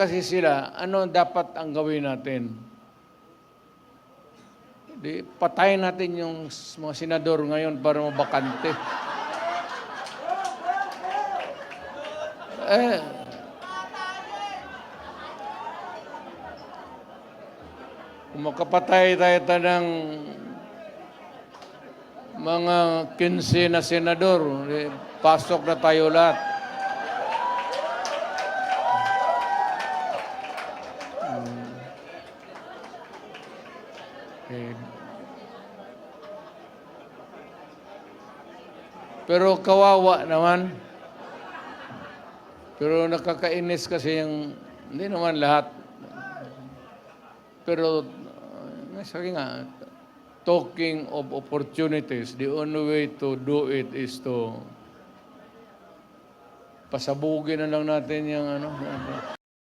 kasi sila, ano dapat ang gawin natin? Di, patayin natin yung mga senador ngayon para mabakante. Eh, kung makapatay tayo ta ng mga 15 na senador, pasok na tayo lahat. Eh, Pero kawawa naman. Pero nakakainis kasi yung, hindi naman lahat. Pero, uh, sabi nga, talking of opportunities, the only way to do it is to pasabugin na lang natin yung ano.